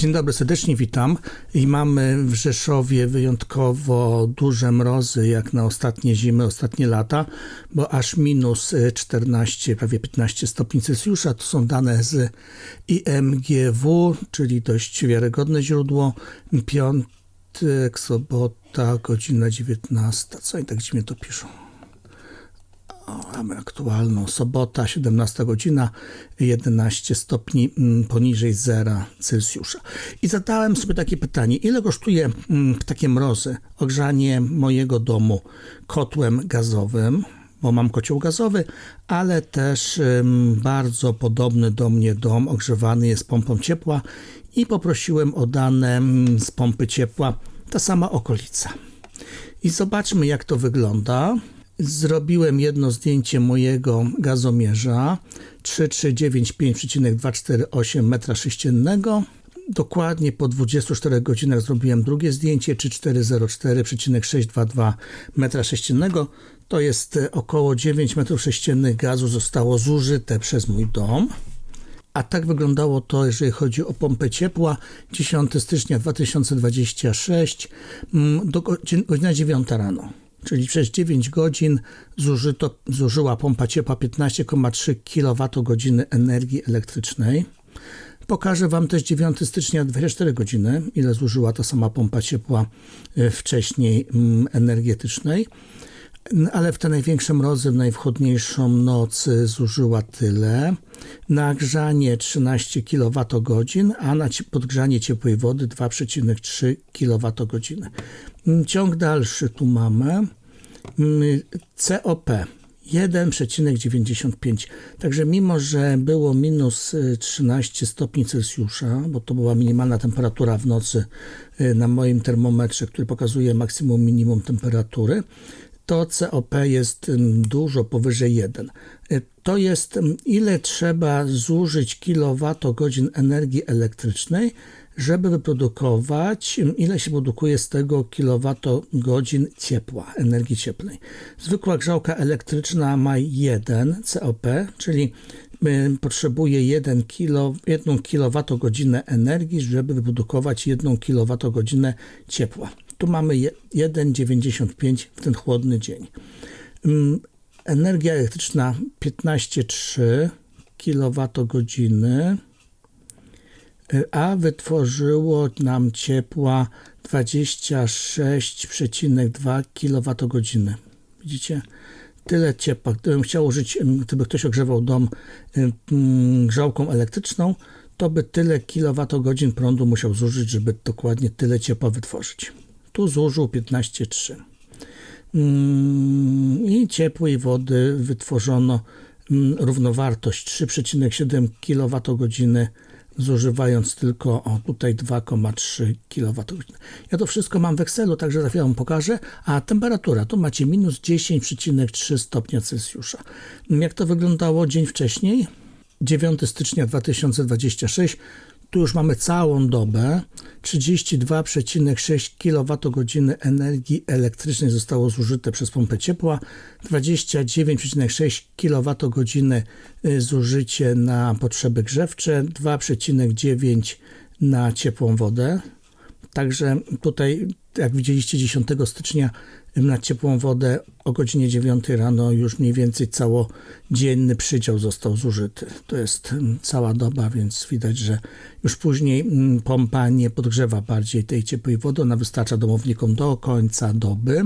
Dzień dobry, serdecznie witam. I mamy w Rzeszowie wyjątkowo duże mrozy, jak na ostatnie zimy, ostatnie lata, bo aż minus 14, prawie 15 stopni Celsjusza. To są dane z IMGW, czyli dość wiarygodne źródło. Piątek, sobota, godzina 19. Co oni tak dziwnie to piszą? Mamy aktualną sobota, 17 godzina, 11 stopni mm, poniżej zera Celsjusza. I zadałem sobie takie pytanie, ile kosztuje mm, takie mrozy ogrzanie mojego domu kotłem gazowym, bo mam kocioł gazowy, ale też bardzo podobny do mnie dom ogrzewany jest pompą ciepła i poprosiłem o dane mm, z pompy ciepła ta sama okolica. I zobaczmy, jak to wygląda zrobiłem jedno zdjęcie mojego gazomierza 3395,248 m3. Dokładnie po 24 godzinach zrobiłem drugie zdjęcie 3404,622 m3. To jest około 9 m3 gazu zostało zużyte przez mój dom. A tak wyglądało to, jeżeli chodzi o pompę ciepła. 10 stycznia 2026 mm, godzina 9 rano czyli przez 9 godzin zużyto, zużyła pompa ciepła 15,3 kWh energii elektrycznej. Pokażę Wam też 9 stycznia 24 godziny, ile zużyła ta sama pompa ciepła e, wcześniej mm, energetycznej. Ale w te największe mrozy, w najwchodniejszą noc zużyła tyle. Na grzanie 13 kWh, a na podgrzanie ciepłej wody 2,3 kWh. Ciąg dalszy tu mamy. Mm, COP 1,95. Także mimo, że było minus 13 stopni Celsjusza, bo to była minimalna temperatura w nocy y, na moim termometrze, który pokazuje maksimum minimum temperatury, to COP jest dużo powyżej 1. To jest ile trzeba zużyć kilowatogodzin energii elektrycznej, żeby wyprodukować, ile się produkuje z tego kilowatogodzin ciepła, energii cieplnej. Zwykła grzałka elektryczna ma 1 COP, czyli potrzebuje 1 kilo, 1 kWh energii, żeby wyprodukować 1 kWh ciepła. Tu mamy 1,95 w ten chłodny dzień. Mm, energia elektryczna 15,3 kWh a wytworzyło nam ciepła 26,2 kWh. Widzicie? Tyle ciepła. Gdybym chciał użyć, gdyby ktoś ogrzewał dom grzałką elektryczną, to by tyle kilowatogodzin prądu musiał zużyć, żeby dokładnie tyle ciepła wytworzyć. Tu zużył 15,3. I ciepłej wody wytworzono równowartość 3,7 kWh zużywając tylko o tutaj 2,3 kWh. Ja to wszystko mam w Excelu, także za chwilę Wam pokażę. A temperatura, tu macie minus 10,3 stopnia Celsjusza. Jak to wyglądało dzień wcześniej? 9 stycznia 2026 tu już mamy całą dobę. 32,6 kWh energii elektrycznej zostało zużyte przez pompę ciepła, 29,6 kWh y, zużycie na potrzeby grzewcze, 2,9 na ciepłą wodę. Także tutaj, jak widzieliście, 10 stycznia na ciepłą wodę o godzinie 9 rano już mniej więcej całodzienny przydział został zużyty. To jest mm, cała doba, więc widać, że już później mm, pompa nie podgrzewa bardziej tej ciepłej wody, ona wystarcza domownikom do końca doby.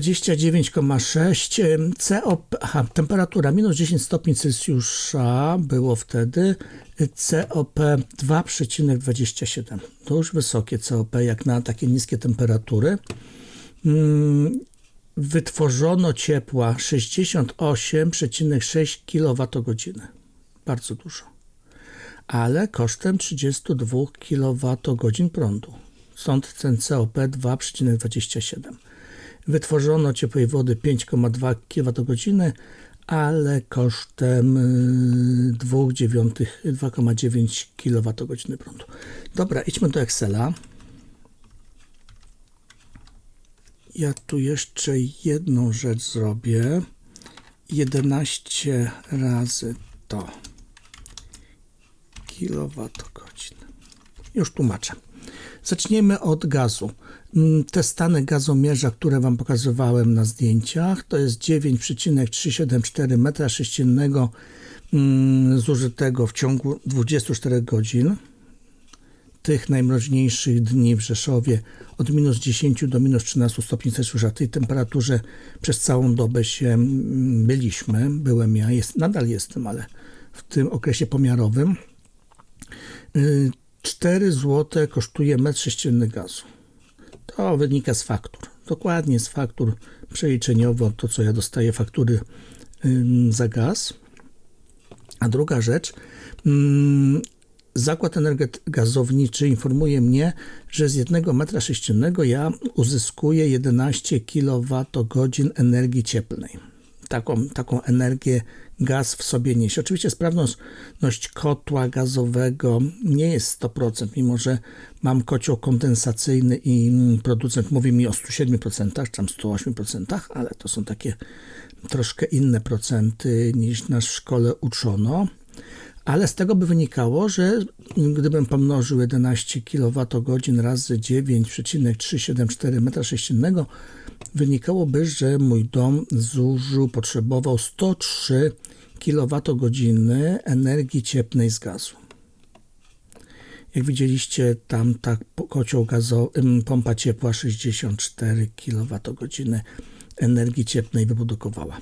29,6 COP, aha, temperatura minus 10 stopni Celsjusza było wtedy, COP 2,27. To już wysokie COP jak na takie niskie temperatury. Mm, wytworzono ciepła 68,6 kWh. Bardzo dużo. Ale kosztem 32 kWh prądu. Stąd cen COP 2,27. Wytworzono ciepłej wody 5,2 kWh, ale kosztem 2,9 kWh prądu. Dobra, idźmy do Excela. Ja tu jeszcze jedną rzecz zrobię. 11 razy to kilowatogodzin. Już tłumaczę. Zacznijmy od gazu. Mm, Te stany gazomierza, które Wam pokazywałem na zdjęciach, to jest 9,374 m3 mm, zużytego w ciągu 24 godzin. Tych najmroźniejszych dni w Rzeszowie od minus 10 do minus 13 stopni Celsjusza. Tej temperaturze przez całą dobę się mm, byliśmy. Byłem ja, jest, nadal jestem, ale w tym okresie pomiarowym. Y, 4 zł kosztuje metr sześcienny gazu. To wynika z faktur. Dokładnie z faktur przeliczeniowo, to co ja dostaję faktury za gaz. A druga rzecz, Zakład Energet Gazowniczy informuje mnie, że z jednego metra sześciennego ja uzyskuję 11 kWh energii cieplnej. Taką, taką energię gaz w sobie niesie. Oczywiście sprawność kotła gazowego nie jest 100%, mimo że mam kocioł kondensacyjny i producent mówi mi o 107%, czy tam 108%, ale to są takie troszkę inne procenty niż nas w szkole uczono. Ale z tego by wynikało, że gdybym pomnożył 11 kWh razy 9,374 m3, wynikałoby, że mój dom zużył, potrzebował 103 kWh energii cieplnej z gazu. Jak widzieliście, tam ta kocioł gazowy, pompa ciepła 64 kWh energii cieplnej wyprodukowała.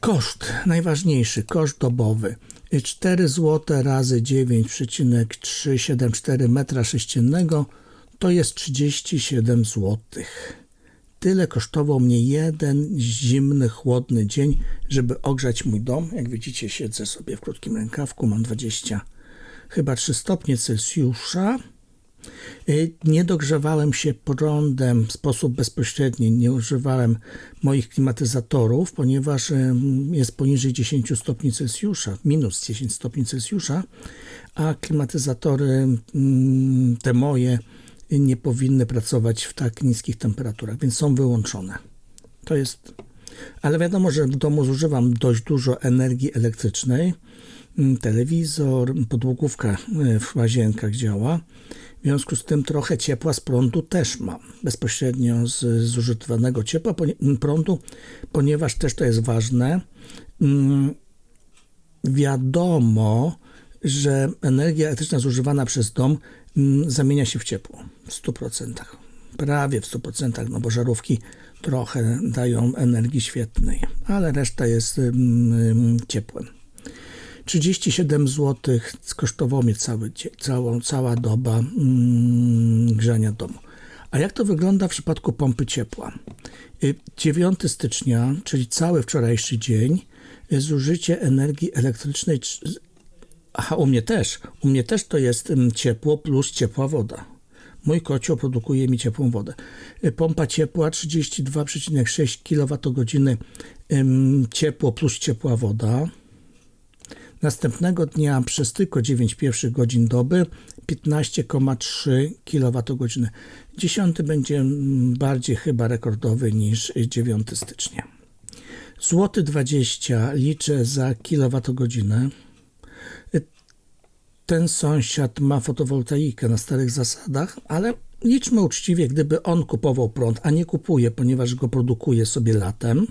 Koszt, najważniejszy, koszt dobowy. 4 zł razy 9,374 m3 to jest 37 zł. Tyle kosztował mnie jeden zimny, chłodny dzień, żeby ogrzać mój dom. Jak widzicie, siedzę sobie w krótkim rękawku, mam 20, chyba 3 stopnie Celsjusza. Nie dogrzewałem się prądem w sposób bezpośredni, nie używałem moich klimatyzatorów, ponieważ jest poniżej 10 stopni Celsjusza, minus 10 stopni Celsjusza, a klimatyzatory te moje nie powinny pracować w tak niskich temperaturach, więc są wyłączone. To jest. Ale wiadomo, że w domu zużywam dość dużo energii elektrycznej. Telewizor, podłogówka w łazienkach działa. Związku z tym trochę ciepła z prądu też mam, bezpośrednio z zużytego ciepła prądu, ponieważ też to jest ważne. Wiadomo, że energia elektryczna zużywana przez dom zamienia się w ciepło w 100%. Prawie w 100%, no bo żarówki trochę dają energii świetnej, ale reszta jest ciepłem. 37 zł skosztowało mnie cały, całą, cała doba mm, grzania domu. A jak to wygląda w przypadku pompy ciepła? 9 stycznia, czyli cały wczorajszy dzień, zużycie energii elektrycznej. Aha, u mnie też. U mnie też to jest ciepło plus ciepła woda. Mój kocioł produkuje mi ciepłą wodę. Pompa ciepła 32,6 kWh ciepło plus ciepła woda. Następnego dnia przez tylko 9 pierwszych godzin doby 15,3 kWh. 10 będzie bardziej chyba rekordowy niż 9 stycznia. Złoty 20 liczę za kilowatogodzinę. Ten sąsiad ma fotowoltaikę na starych zasadach, ale liczmy uczciwie, gdyby on kupował prąd, a nie kupuje, ponieważ go produkuje sobie latem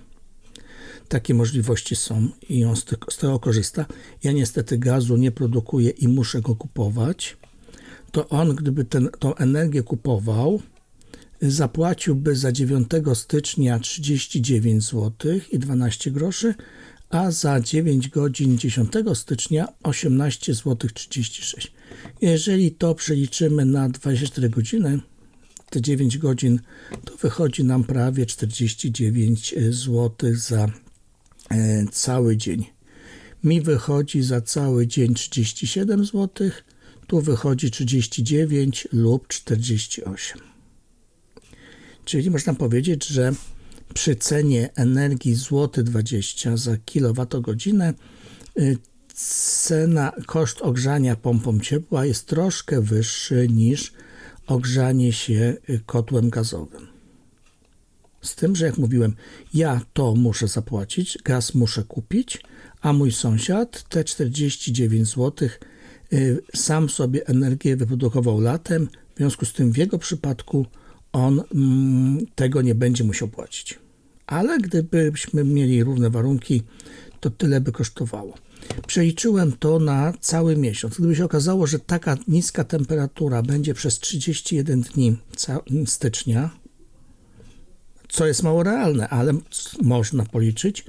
takie możliwości są i on z tego, korzysta. Ja niestety gazu nie produkuję i muszę go kupować. To on, gdyby ten, tą energię kupował, zapłaciłby za 9 stycznia 39 zł i 12 groszy, a za 9 godzin 10 stycznia 18 zł 36. Jeżeli to przeliczymy na 24 godziny, te 9 godzin, to wychodzi nam prawie 49 zł za cały dzień. Mi wychodzi za cały dzień 37 zł, tu wychodzi 39 lub 48. Czyli można powiedzieć, że przy cenie energii złoty 20 za kilowatogodzinę y, cena, koszt ogrzania pompą ciepła jest troszkę wyższy niż ogrzanie się kotłem gazowym. Z tym, że jak mówiłem, ja to muszę zapłacić, gaz muszę kupić, a mój sąsiad te 49 zł y, sam sobie energię wyprodukował latem, w związku z tym w jego przypadku on mm, tego nie będzie musiał płacić. Ale gdybyśmy mieli równe warunki, to tyle by kosztowało. Przeliczyłem to na cały miesiąc. Gdyby się okazało, że taka niska temperatura będzie przez 31 dni stycznia, co jest mało realne, ale można policzyć,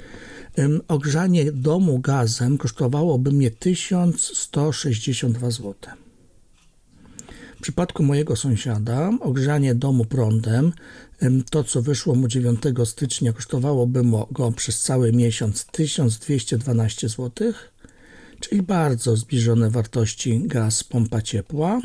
ogrzanie domu gazem kosztowałoby mnie 1162 zł. W przypadku mojego sąsiada ogrzanie domu prądem, to co wyszło mu 9 stycznia, kosztowałoby go przez cały miesiąc 1212 zł, czyli bardzo zbliżone wartości gaz pompa ciepła.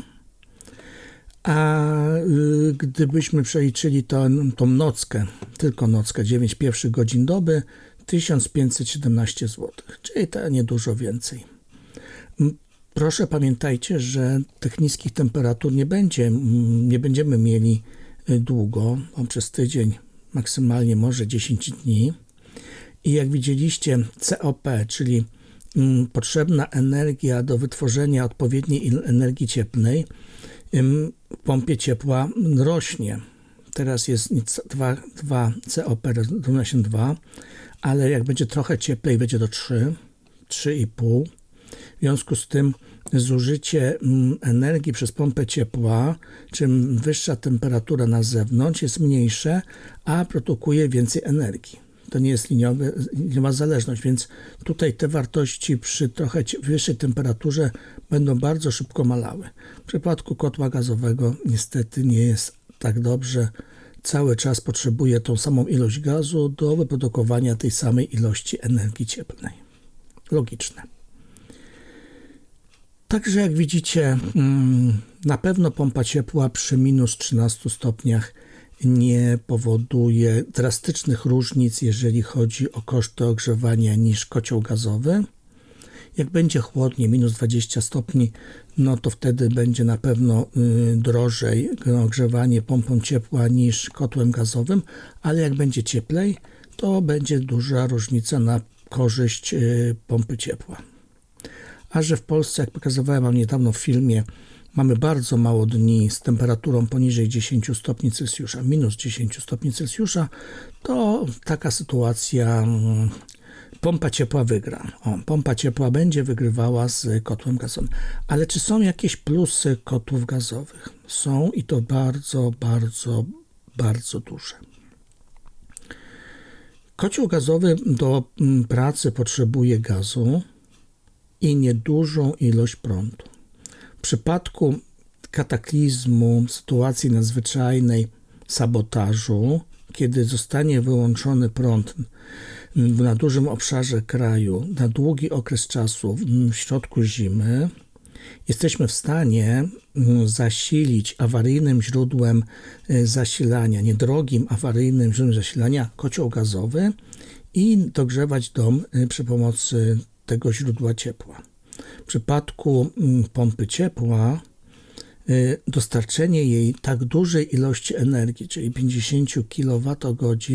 A y, gdybyśmy przeliczyli to, tą nockę, tylko nockę, 9 pierwszych godzin doby, 1517 zł, czyli to niedużo więcej. Proszę pamiętajcie, że tych niskich temperatur nie będzie, nie będziemy mieli y, długo, przez tydzień, maksymalnie może 10 dni. I jak widzieliście, COP, czyli potrzebna energia do wytworzenia odpowiedniej energii cieplnej w pompie ciepła rośnie. Teraz jest 2, 2 COP równa się 2, ale jak będzie trochę cieplej, będzie do 3, 3,5. W związku z tym zużycie energii przez pompę ciepła, czym wyższa temperatura na zewnątrz jest mniejsze, a produkuje więcej energii. To nie jest liniowe, liniowa zależność, więc tutaj te wartości przy trochę wyższej temperaturze będą bardzo szybko malały. W przypadku kotła gazowego niestety nie jest tak dobrze. Cały czas potrzebuje tą samą ilość gazu do wyprodukowania tej samej ilości energii cieplnej. Logiczne. Także jak widzicie, mm, na pewno pompa ciepła przy minus 13 stopniach nie powoduje drastycznych różnic, jeżeli chodzi o koszty ogrzewania niż kocioł gazowy. Jak będzie chłodniej, minus 20 stopni, no to wtedy będzie na pewno y, drożej ogrzewanie pompą ciepła niż kotłem gazowym, ale jak będzie cieplej, to będzie duża różnica na korzyść y, pompy ciepła. A że w Polsce, jak pokazywałem wam niedawno w filmie, mamy bardzo mało dni z temperaturą poniżej 10 stopni Celsjusza, minus 10 stopni Celsjusza, to taka sytuacja mm, pompa ciepła wygra. O, pompa ciepła będzie wygrywała z kotłem gazowym. Ale czy są jakieś plusy kotłów gazowych? Są i to bardzo, bardzo, bardzo duże. Kocioł gazowy do mm, pracy potrzebuje gazu i niedużą ilość prądu. Przypadku kataklizmu, sytuacji nadzwyczajnej, sabotażu, kiedy zostanie wyłączony prąd na dużym obszarze kraju na długi okres czasu w środku zimy, jesteśmy w stanie mm, zasilić awaryjnym źródłem e, zasilania, niedrogim awaryjnym źródłem zasilania kocioł gazowy i dogrzewać dom e, przy pomocy tego źródła ciepła. W przypadku mm, pompy ciepła y, dostarczenie jej tak dużej ilości energii, czyli 50 kWh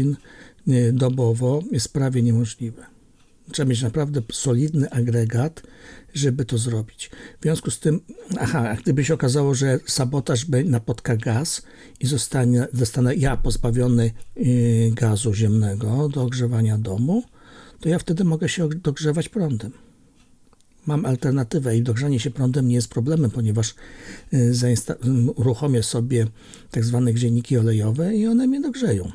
y, dobowo jest prawie niemożliwe. Trzeba mieć naprawdę solidny agregat, żeby to zrobić. W związku z tym, aha, gdyby się okazało, że sabotaż napotka gaz i zostanie, zostanę ja pozbawiony y, gazu ziemnego do ogrzewania domu, to ja wtedy mogę się dogrzewać prądem. Mam alternatywę i dogrzanie się prądem nie jest problemem, ponieważ y, uruchomię sobie tak zwane grzejniki olejowe i one mnie dogrzeją.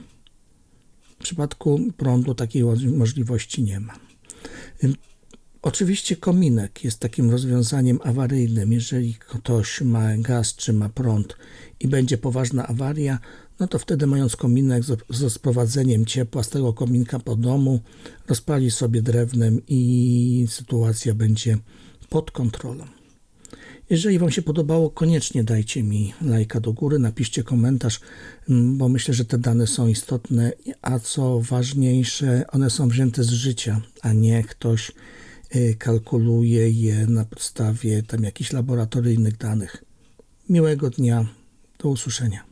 W przypadku prądu takiej możliwości nie ma. Y, oczywiście kominek jest takim rozwiązaniem awaryjnym. Jeżeli ktoś ma gaz czy ma prąd i będzie poważna awaria, no to wtedy mając kominek ze sprowadzeniem ciepła z tego kominka po domu, rozpali sobie drewnem i sytuacja będzie pod kontrolą. Jeżeli Wam się podobało, koniecznie dajcie mi lajka do góry, napiszcie komentarz, mm, bo myślę, że te dane są istotne, a co ważniejsze, one są wzięte z życia, a nie ktoś y, kalkuluje je na podstawie tam jakichś laboratoryjnych danych. Miłego dnia, do usłyszenia.